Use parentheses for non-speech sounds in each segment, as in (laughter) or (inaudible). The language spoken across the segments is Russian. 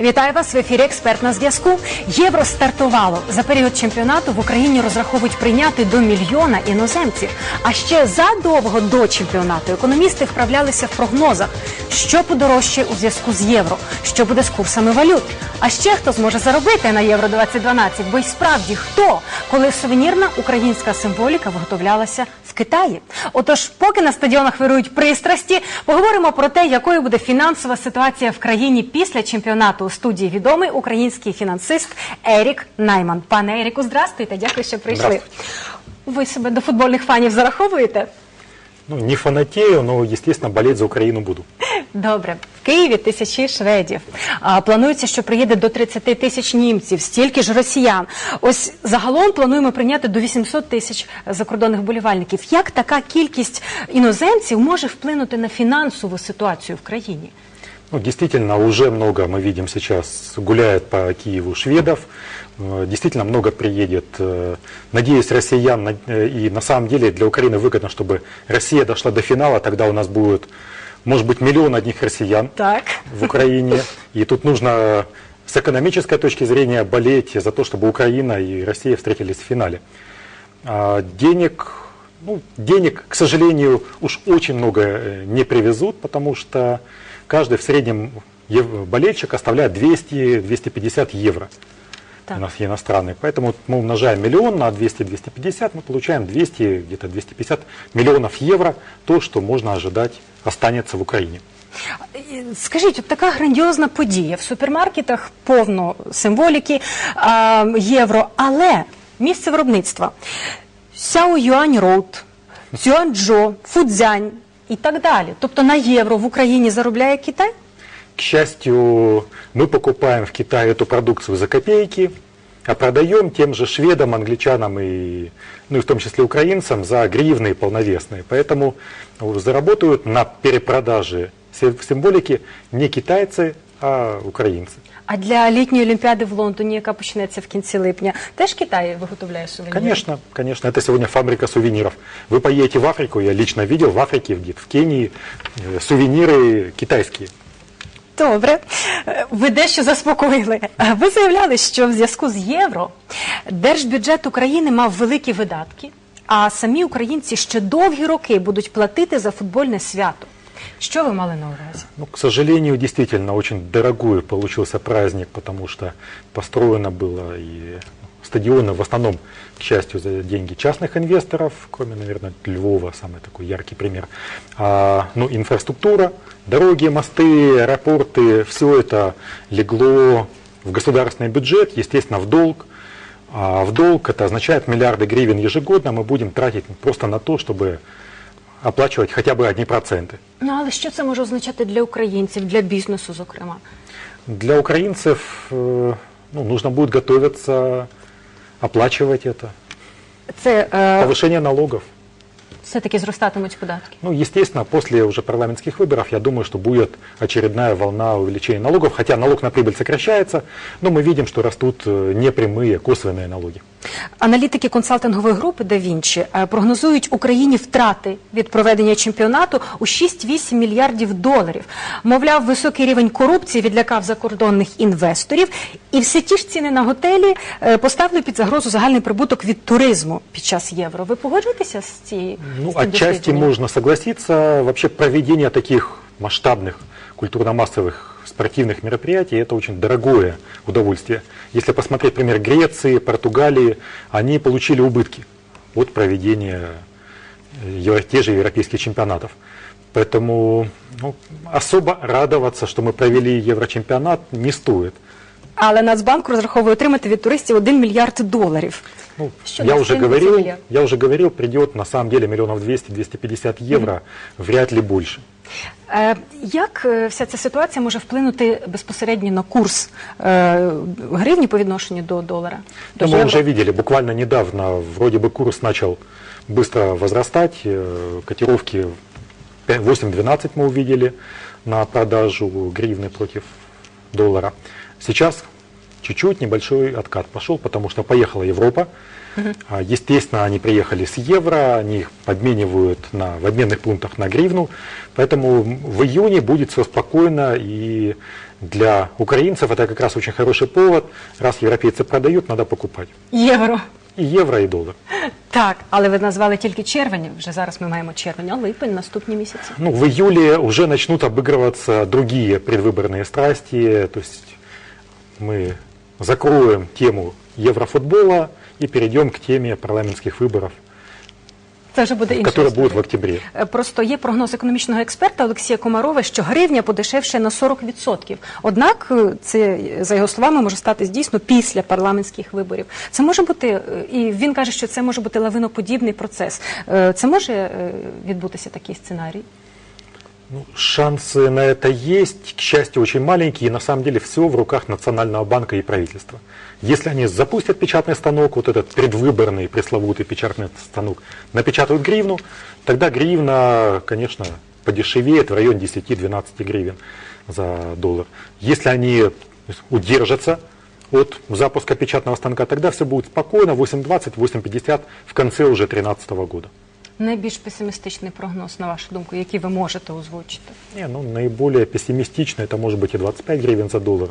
Вітаю вас в ефірі Експерт на зв'язку. Євро стартувало за період чемпіонату. В Україні розраховують прийняти до мільйона іноземців. А ще задовго до чемпіонату економісти вправлялися в прогнозах, що подорожчає у зв'язку з євро, що буде з курсами валют. А ще хто зможе заробити на євро 2012 Бо й справді хто, коли сувенірна українська символіка виготовлялася в Китаї. Отож, поки на стадіонах вирують пристрасті, поговоримо про те, якою буде фінансова ситуація в країні після чемпіонату. У студії відомий український фінансист Ерік Найман. Пане Еріку, здрастуйте, дякую, що прийшли. Ви себе до футбольних фанів зараховуєте? Ну, не фанатею, но, естественно, болеть за Украину буду. Добре, в Києві тисячі шведів. А, планується, що приїде до 30 тисяч німців, стільки ж росіян. Ось загалом плануємо прийняти до 800 тисяч закордонних болівальників. Як така кількість іноземців може вплинути на фінансову ситуацію в країні? Ну, действительно, уже много, мы видим сейчас, гуляет по Киеву шведов. Э, Действительно, много приедет. Э, Надеюсь, россиян, э, и на самом деле для Украины выгодно, чтобы Россия дошла до финала, тогда у нас будет, может быть, миллион одних россиян Так. в Украине. И тут нужно с экономической точки зрения болеть за то, чтобы Украина и Россия встретились в финале. А денег, ну, денег, к сожалению, уж очень много не привезут, потому что каждый в среднем ев- болельщик оставляет 200-250 евро Так. у нас иностранные. Поэтому мы умножаем миллион на 200-250, мы получаем 200, где-то 250 миллионов евро, то, что можно ожидать останется в Украине. І Скажіть, от така грандіозна подія в супермаркетах повно символіки а, євро, але місце виробництва Сяо Юань Роуд, Цюанчжо, Фудзянь і так далі. Тобто на євро в Україні заробляє Китай? К счастью, мы покупаем в Китае эту продукцию за копейки, а продаем тем же шведам, англичанам и, ну и в том числе украинцам за гривны полновесные. Поэтому э, заработают на перепродаже се- символики не китайцы, а українці. А для літньої олімпіади в Лондоні, яка почнеться в кінці липня, теж Китай виготовляє сувеніри? Конечно, конечно, это сегодня фабрика сувениров. Вы поедете в Африку, я лично видел в Африке, где-то в Кении, э, сувениры китайские. Добре, Е, ви дещо заспокоїли. Е, Ви заявляли, що в зв'язку з євро держбюджет України мав великі видатки, а самі українці ще довгі роки будуть платити за футбольне свято. Що ви мали на увазі? Ну, к сожалению, действительно, очень дорогой получился праздник, потому что построено было и стадионы в основном, к счастью, за деньги частных инвесторов, кроме, наверное, Львова, самый такой яркий пример. А, ну, инфраструктура, дороги, мосты, аэропорты, все это легло в государственный бюджет, естественно, в долг. А в долг это означает миллиарды гривен ежегодно мы будем тратить просто на то, чтобы оплачивать хотя бы одни проценты. Ну але що це може означати для українців, для бізнесу, зокрема? Для украинцев э, ну, нужно будет готовиться, оплачивать это. Це е, Повышение налогов. все-таки зростатимуть податки. Ну, естественно, после уже парламентских выборов, я думаю, что будет очередная волна увеличения налогов, хотя налог на прибыль сокращается, но мы видим, что растут э, непрямые косвенные налоги. Аналітики консалтингової групи Да Вінчі е, прогнозують Україні втрати від проведення чемпіонату у 6-8 мільярдів доларів. Мовляв, високий рівень корупції відлякав закордонних інвесторів, і всі ті ж ціни на готелі е, поставили під загрозу загальний прибуток від туризму під час євро. Ви погоджуєтеся з цією? Ну, отчасти можно согласиться. Вообще проведение таких масштабных культурно-массовых спортивных мероприятий – это очень дорогое удовольствие. Если посмотреть пример Греции, Португалии, они получили убытки от проведения э, тех же европейских чемпионатов. Поэтому ну, особо радоваться, что мы провели Еврочемпионат, не стоит Але Нацбанк розраховує отримати від туристів 1 мільярд доларів. Ну, Що я на уже стенку говорил, земля? я уже говорил, придет на самом деле миллионов 200-250 евро, вряд ли больше. Е, Як е, вся ця ситуація може вплинути безпосередньо на курс е, гривні по відношенню до долара? До Ну, мы євро? уже видели, буквально недавно вроде бы курс начал быстро возрастать, э, котировки 5 8-12 мы увидели на продажу гривны против доллара. Сейчас чуть-чуть небольшой откат пошел, потому что поехала Европа, А, Естественно, они приехали с евро, они их обменивают на, в обменных пунктах на гривну. Поэтому в июне будет все спокойно и для украинцев это как раз очень хороший повод. Раз европейцы продают, надо покупать. Євро. И евро, и доллар. Так, але ви назвали тільки червень. Вже зараз ми маємо червень, а липень наступні місяці. Ну, в июле уже начнут обыгрываться другие предвыборные страсти. То есть мы закроем тему еврофутбола и перейдем к теме парламентских выборов, Це вже буде інша которые будут в октябре. Е, Просто є прогноз економічного експерта Олексія Комарова, що гривня подешевше на 40%. Однак е, це за його словами може стати дійсно після парламентських виборів. Це може бути, е, і він каже, що це може бути лавиноподібний процес. Е, Це може е, відбутися такий сценарій? Ну, шансы на это есть, к счастью, очень маленькие, и на самом деле все в руках Национального банка и правительства. Если они запустят печатный станок, вот этот предвыборный пресловутый печатный станок, напечатают гривну, тогда гривна, конечно, подешевеет в районе 10-12 гривен за доллар. Если они удержатся от запуска печатного станка, тогда все будет спокойно, 8.20, 8.50 в конце уже 2013 года. Найбільш песимістичний прогноз, на вашу думку, який ви можете озвучити? Не, ну, наиболее пессимистично это может быть и 25 гривен за доллар.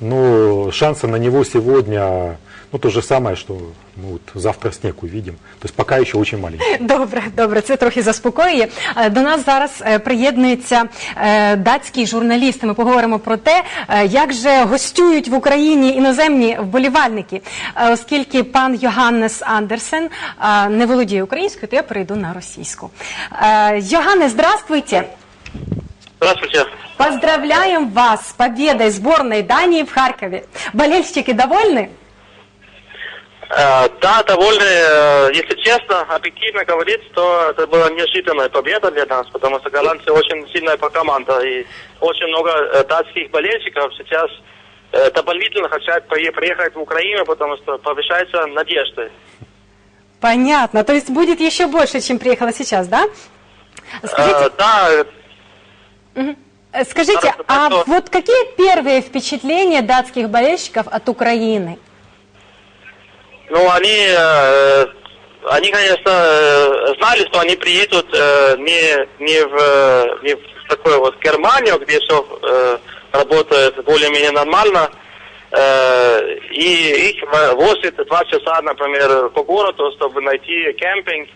Но шансы на него сегодня, ну, то же самое, что мы вот завтра снег увидим. То есть пока еще очень маленький. (laughs) Добре, добре, це трохи заспокоює. Е, До нас зараз е, приєднується е, датський журналіст. Ми поговоримо про те, е, як же гостюють в Україні іноземні вболівальники. Е, Оскільки пан Йоганнес Андерсен е, не володіє українською, то я перейду на російську. Е, Йоганнес, здравствуйте! Здравствуйте. Поздравляем вас с победой сборной Дании в Харькове. Болельщики довольны? Э, да, довольно, э, если честно, объективно говорить, то это была неожиданная победа для нас, потому что голландцы очень сильная команда, и очень много э, датских болельщиков сейчас дополнительно хотят приехать в Украину, потому что повышаются надежды. Понятно. То есть будет еще больше, чем приехало сейчас, да? Э, Скажите, да, э, Э, Скажите, Хорошо, а вот какие первые впечатления датских болельщиков от Украины? ну они, э, они, конечно, э, знали, что они приедут э, не, не, в, не в такую вот Германию, где все э, работает более-менее нормально, Э, и их в- возят два часа, например, по городу, чтобы найти кемпинг.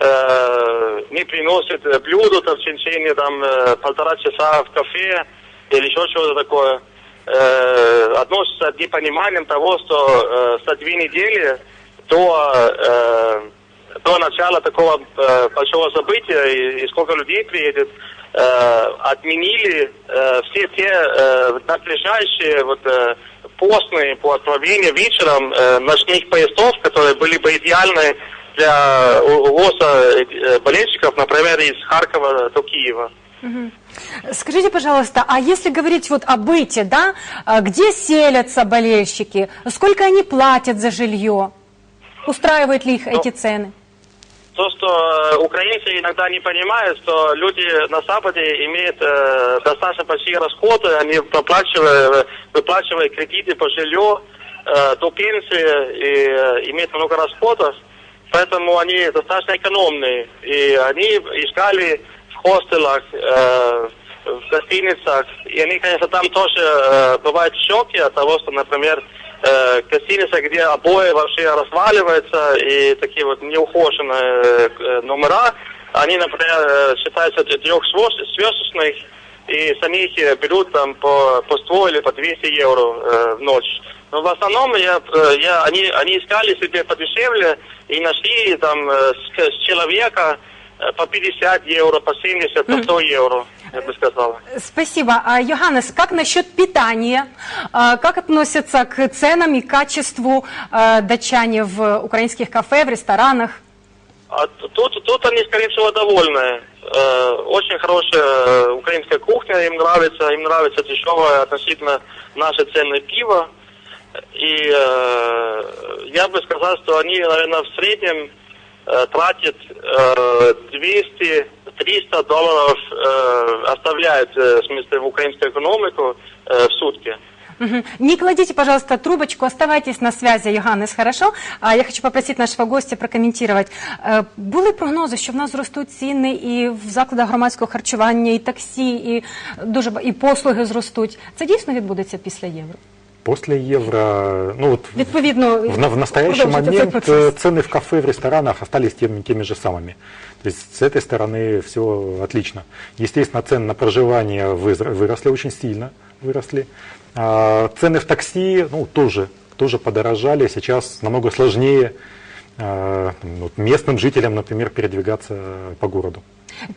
Э, не приносят э, блюдо там, в течение там, э, полтора часа в кафе или еще что-то такое. Э, относятся с непониманием того, что э, за две недели до, э, до начала такого э, большого события и, и сколько людей приедет, э, отменили э, все те э, надлежащие вот, э, постные по отправлению вечером э, ночных поездов, которые были бы идеальны для увоза э, болельщиков, например, из Харькова до Киева. Скажите, пожалуйста, а если говорить вот о быте, да, а где селятся болельщики, сколько они платят за жилье, устраивают ли их Ну, эти цены? То, что э, украинцы иногда не понимают, что люди на Западе имеют э, достаточно большие расходы, они выплачивают, выплачивают кредиты по жилью э, до пенсии и э, имеют много расходов, поэтому они достаточно экономные. И они искали в хостелах, э, в гостиницах, и они, конечно, там тоже э, бывают в шоке от того, что, например, э, гостиница, где обои вообще разваливаются, и такие вот неухоженные э, номера, они, например, э, считаются трехзвездочных, и с них э, берут там по, по 100 или по 200 евро э, в ночь. Но в основном я, э, я, они, они искали себе подешевле и нашли там с, с человека по 50 евро, по 70, по 100 евро, я бы сказала. Спасибо. А, Йоганнес, как насчет питания? А, Как относятся к ценам и качеству а, датчане в украинских кафе, в ресторанах? А тут, тут они, скорее всего, довольны. Э, очень хорошая э, украинская кухня им нравится, им нравится дешевое относительно наше ценное пиво. И э, я бы сказал, что они, наверное, в среднем э, тратят э, 200-300 долларов, э, оставляют, э, в смысле, в украинскую экономику э, в сутки. Мгм. Не кладите, пожалуйста, трубочку, оставайтесь на связи, Йоганнес, хорошо? А я хочу попросити нашого гостя прокоментувати. Е, Були прогнози, що в нас зростуть ціни і в закладах громадського харчування, і таксі, і дуже ба- і послуги зростуть. Це дійсно відбудеться після євро? После евро, ну вот Відповідно, в, на- в настоящий продовжуйте цей момент процес. э, цены в кафе, в ресторанах остались теми, теми же самыми. То есть с этой стороны все отлично. Естественно, цены на проживание вызр- выросли очень сильно, выросли. А, цены в такси, ну, тоже, тоже подорожали. Сейчас намного сложнее а, вот местным жителям, например, передвигаться по городу.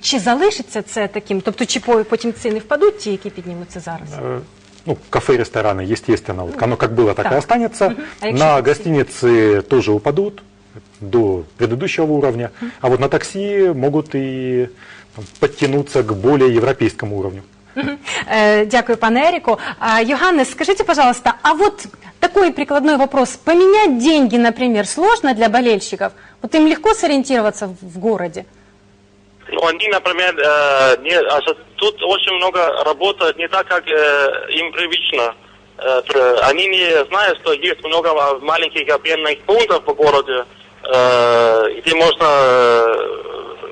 Чи залишиться це таким? Тобто, чи по- потім ціни впадуть, ті, які піднімуться зараз? Ну, кафе, рестораны, естественно, вот оно как было, так Так. и останется. А На гостиницы тоже упадут до предыдущего уровня. А вот на такси могут и там, подтянуться к более европейскому уровню. Э, Дякую, пане Эрику. А, Йоганнес, скажите, пожалуйста, а вот такой прикладной вопрос. Поменять деньги, например, сложно для болельщиков? Вот им легко сориентироваться в городе? Ну, они, например, э, не, а со- тут очень много работают не так, как э, им привычно. Э, они не знают, что есть много ма- маленьких обменных пунктов по городу, э, где можно э,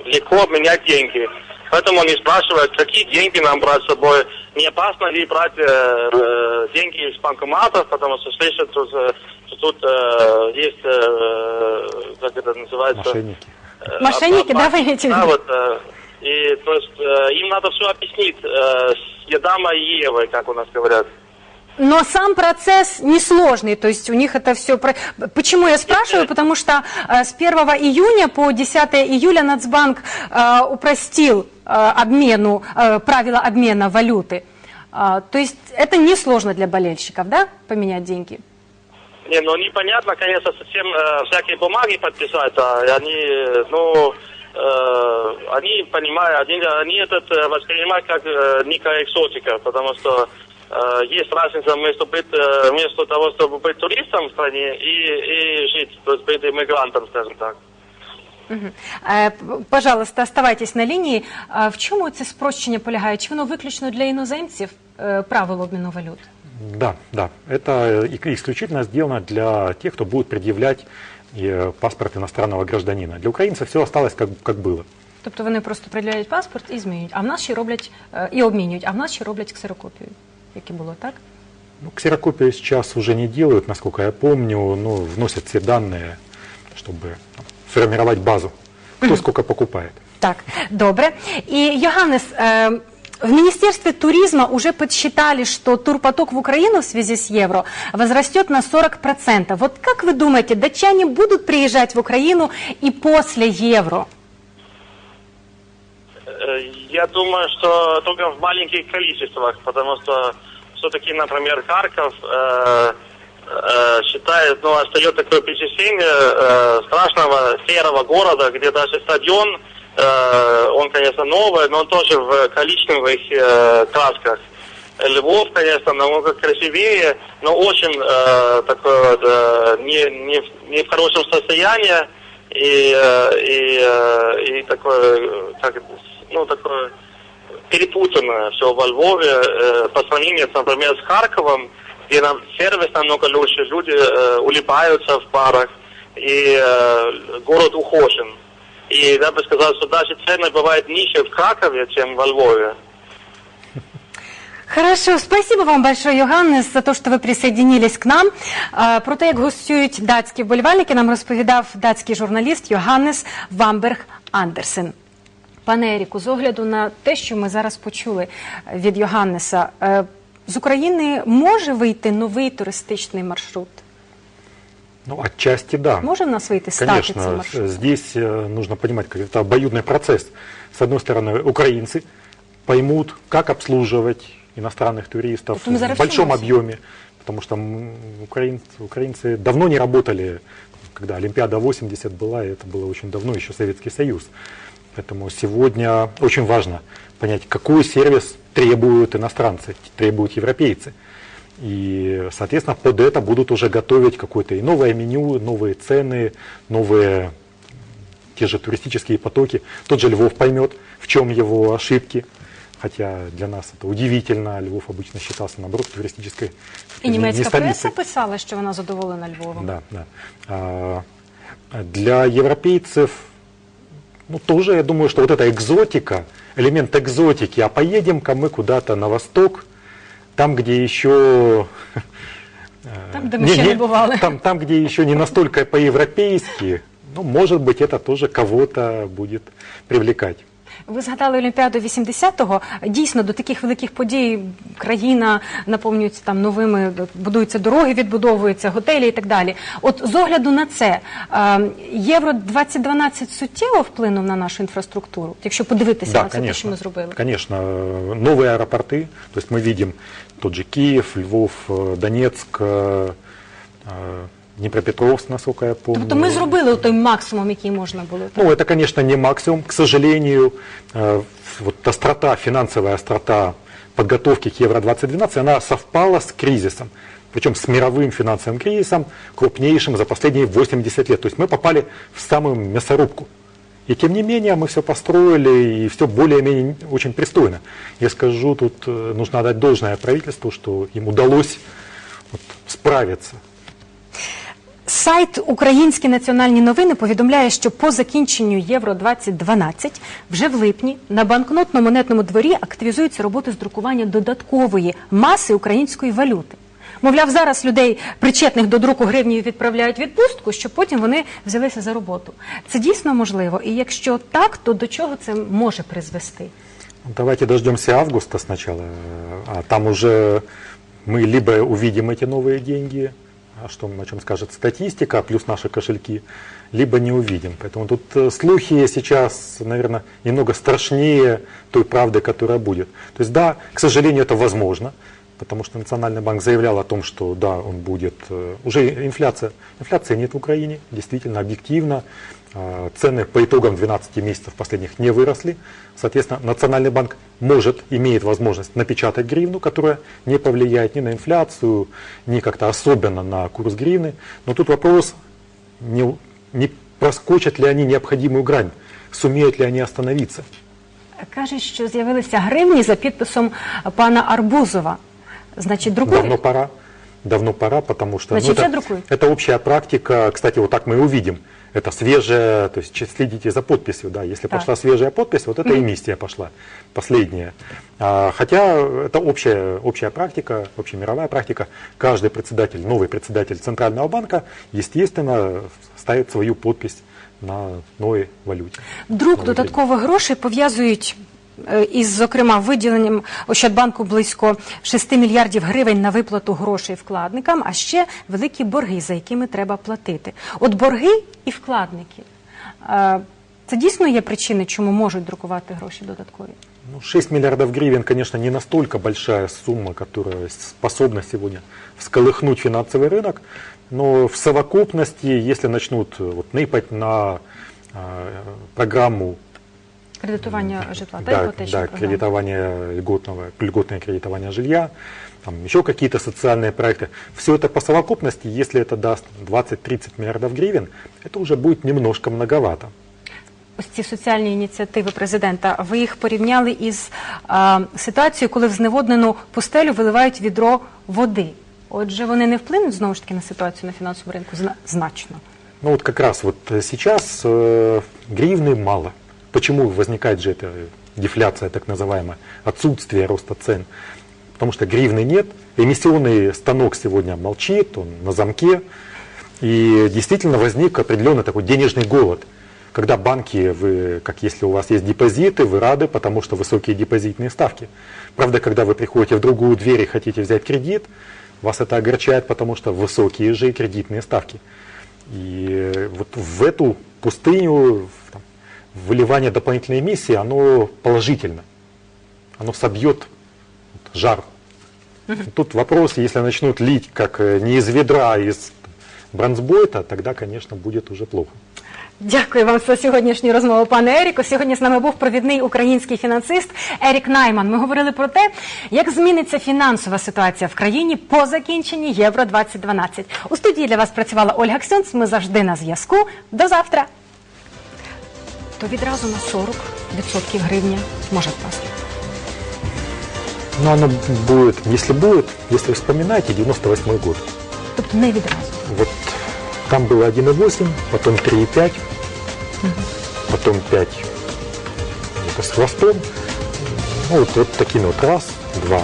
легко обменять деньги. Поэтому они спрашивают, какие деньги нам брать с собой. Не опасно ли брать э, э, деньги из банкоматов, потому что слышат, что, что тут э, есть, э, как это называется, Мошенники. Э, Мошенники, да, вы имеете в Да, виду? вот. э, И, то есть, э, им надо все объяснить э, с Едама и Евой, как у нас говорят. Но сам процесс несложный, то есть у них это все... Почему я спрашиваю? Потому что э, с 1 июня по 10 июля Нацбанк э, упростил э, обмену, э, правила обмена валюты. То есть это несложно для болельщиков, да, поменять деньги? Не, ну непонятно, конечно, совсем э, всякие бумаги подписать, а и они, э, ну, э, они понимают, они, они этот э, воспринимают как э, некая экзотика, потому что э, есть разница между, быть, э, между того, чтобы быть туристом в стране и, и жить, то есть быть иммигрантом, скажем так. Мгм. Е, п- Пожалуйста, оставайтесь на лінії. А В чому це спрощення полягає? Чи воно виключно для іноземців е, правил обміну валют? Да, да. Это и- исключительно сделано для тех, кто будет предъявлять э, паспорт иностранного гражданина. Для украинцев все осталось как, как было. Тобто вони просто приділяють паспорт і змінюють, а в нас ще роблять е, і обмінюють, а в нас ще роблять ксерокопію, як і було, так? Ну, ксерокопию сейчас уже не делают, насколько я помню, но вносят все данные, чтобы там, сформировать базу, кто сколько покупает. Так, добре. И, Йоганнес, э, в Министерстве туризма уже подсчитали, что турпоток в Украину в связи с евро возрастет на 40%. Вот как вы думаете, датчане будут приезжать в Украину и после евро? Э, Я думаю, что только в маленьких количествах, потому что все-таки, например, Харьков э, э, считает, ну, остается такое впечатление э, страшного серого города, где даже стадион, он, конечно, новый, но он тоже в коричневых э, красках. Львов, конечно, намного красивее, но очень э, такой вот, э, не, не, не в хорошем состоянии и, э, и, э, и такое, э, как ну, такое перепутанное все во Львове э, по сравнению, например, с Харьковом, где нам сервис намного лучше, люди э, улыбаются в парах, и э, город ухожен. И я бы сказал, что даже цены бывают ниже в Кракове, чем во Львове. Хорошо, спасибо вам большое, Йоганнес, за те, що ви присоединились к нам. Е, Про те, як гостюють датські вболівальники, нам розповідав датський журналіст Йоганнес Вамберг Андерсен. Пане Еріку, з огляду на те, що ми зараз почули від Йоганнеса, е, з України може вийти туристичний маршрут? Ну, отчасти да. Може в нас вийти стати цей Конечно, здесь э, нужно понимать, как это обоюдный процесс. С одной стороны, украинцы поймут, как обслуживать иностранных туристов в большом объеме, потому что украинцы, украинцы давно не работали, когда Олимпиада 80 была, и это было очень давно, еще Советский Союз. Поэтому сегодня очень важно понять, какой сервис требуют иностранцы, требуют европейцы. И, соответственно, под это будут уже готовить какое-то и новое меню, новые цены, новые те же туристические потоки. Тот же Львов поймет, в чем его ошибки. хотя для нас это удивительно. Львов обычно считался, наоборот, туристической І не- німецька не преса писала, що вона задоволена Львовом. Да, да. А, Для европейцев, ну, тоже, я думаю, что вот эта экзотика, элемент экзотики, а поедем-ка мы куда-то на восток, там, где еще... э, Там, где мы еще не бывали. Там, там, где еще не настолько по-европейски, ну, может быть, это тоже кого-то будет привлекать. Ви згадали Олімпіаду 80-го. Дійсно, до таких великих подій країна наповнюється там новими, будуються дороги, відбудовуються готелі і так далі. От з огляду на це, е, Євро 2012 суттєво вплинув на нашу інфраструктуру, якщо подивитися Да, на це, те, що конечно. ми зробили. Конечно, э, новые аэропорты, то есть мы видим тот же Киев, Львов, э, Донецк, э, э, Днепропетровск, насколько я помню. Тобто ми зробили той максимум, який можна було. Ну, это, конечно, не максимум, к сожалению. Вот острота, финансовая острота подготовки к Евро-2012, она совпала с кризисом. Причем с мировым финансовым кризисом, крупнейшим за последние 80 лет. То есть мы попали в самую мясорубку. И тем не менее мы все построили, и все более-менее очень пристойно. Я скажу, тут э, нужно отдать должное правительству, что им удалось вот справиться Сайт Українські національні новини повідомляє, що по закінченню Євро 2012 вже в липні на банкнотно-монетному дворі активізуються роботи з друкування додаткової маси української валюти. Мовляв, зараз людей, причетних до друку гривні, відправляють в відпустку, щоб потім вони взялися за роботу. Це дійсно можливо. І якщо так, то до чого це може призвести? Давайте дождемся августа сначала, а там уже мы либо увидим эти новые деньги, а что, о чем скажет статистика, плюс наши кошельки, либо не увидим. Поэтому тут э, слухи сейчас, наверное, немного страшнее той правды, которая будет. То есть да, к сожалению, это возможно, Потому что Национальный банк заявлял о том, что да, он будет... э, Уже инфляция, инфляции нет в Украине, действительно, объективно. Э, Цены по итогам 12 месяцев последних не выросли. Соответственно, Национальный банк может, имеет возможность напечатать гривну, которая не повлияет ни на инфляцию, ни как-то особенно на курс гривны. Но тут вопрос, не, не проскочат ли они необходимую грань, сумеют ли они остановиться. Кажуть, що з'явилися гривні за підписом пана Арбузова. Значить, друкують. Давно пора. Давно пора, потому что Значит, все это, друкуют? это общая практика. Кстати, вот так мы и увидим. Это свежая, то есть следите за подписью, да. Если Так. пошла свежая подпись, вот это эмиссия пошла, последняя. А, хотя это общая, общая практика, общемировая практика. Каждый председатель, новый председатель Центрального банка, естественно, ставит свою подпись на новой валюте. Друк Новой додаткових грошей пов'язують із, зокрема, виділенням Ощадбанку близько 6 мільярдів гривень на виплату грошей вкладникам, а ще великі борги, за якими треба платити. От борги і вкладники. е, Це дійсно є причини, чому можуть друкувати гроші додаткові? Ну, 6 миллиардов гривен, конечно, не настолько большая сумма, которая способна сегодня всколыхнуть финансовый рынок, но в совокупности, если начнут э, вот, нипать на э, программу Кредитування житла та да, іпотечна да, програма. кредитование льготного, льготное кредитование жилья, там еще какие-то социальные проекты. Все это по совокупности, если это даст 20-30 миллиардов гривен, это уже будет немножко многовато. Ось ці соціальні ініціативи президента. Ви їх порівняли із а, ситуацією, коли в зневоднену пустелю виливають відро води. Отже, вони не вплинуть знову ж таки на ситуацію на фінансовому ринку Зна- значно. Ну вот как раз вот э, сейчас э, гривны мало. Почему возникает же эта дефляция, так называемая, отсутствие роста цен? Потому что гривны нет, эмиссионный станок сегодня молчит, он на замке, и действительно возник определенный такой денежный голод. Когда банки, вы, как если у вас есть депозиты, вы рады, потому что высокие депозитные ставки. Правда, когда вы приходите в другую дверь и хотите взять кредит, вас это огорчает, потому что высокие же кредитные ставки. И вот в эту пустыню выливание дополнительной эмиссии, оно положительно. Оно собьет вот, жар. Тут вопрос, если начнут лить как э, не из ведра, а из бронзбойта, тогда, конечно, будет уже плохо. Дякую вам за сьогоднішню розмову, пане Еріко. Сьогодні з нами був провідний український фінансист Ерік Найман. Ми говорили про те, як зміниться фінансова ситуація в країні по закінченні Євро 2012 У студії для вас працювала Ольга Ксьонц. Ми завжди на зв'язку. До завтра. То відразу на 40% гривня може впасти. Но оно будет, если будет, если вспоминаете, 98 год. Тобто не відразу. Вот там было 1,8, потом 3,5, потом 5 это с хвостом. Ну, вот, вот такими вот раз, два,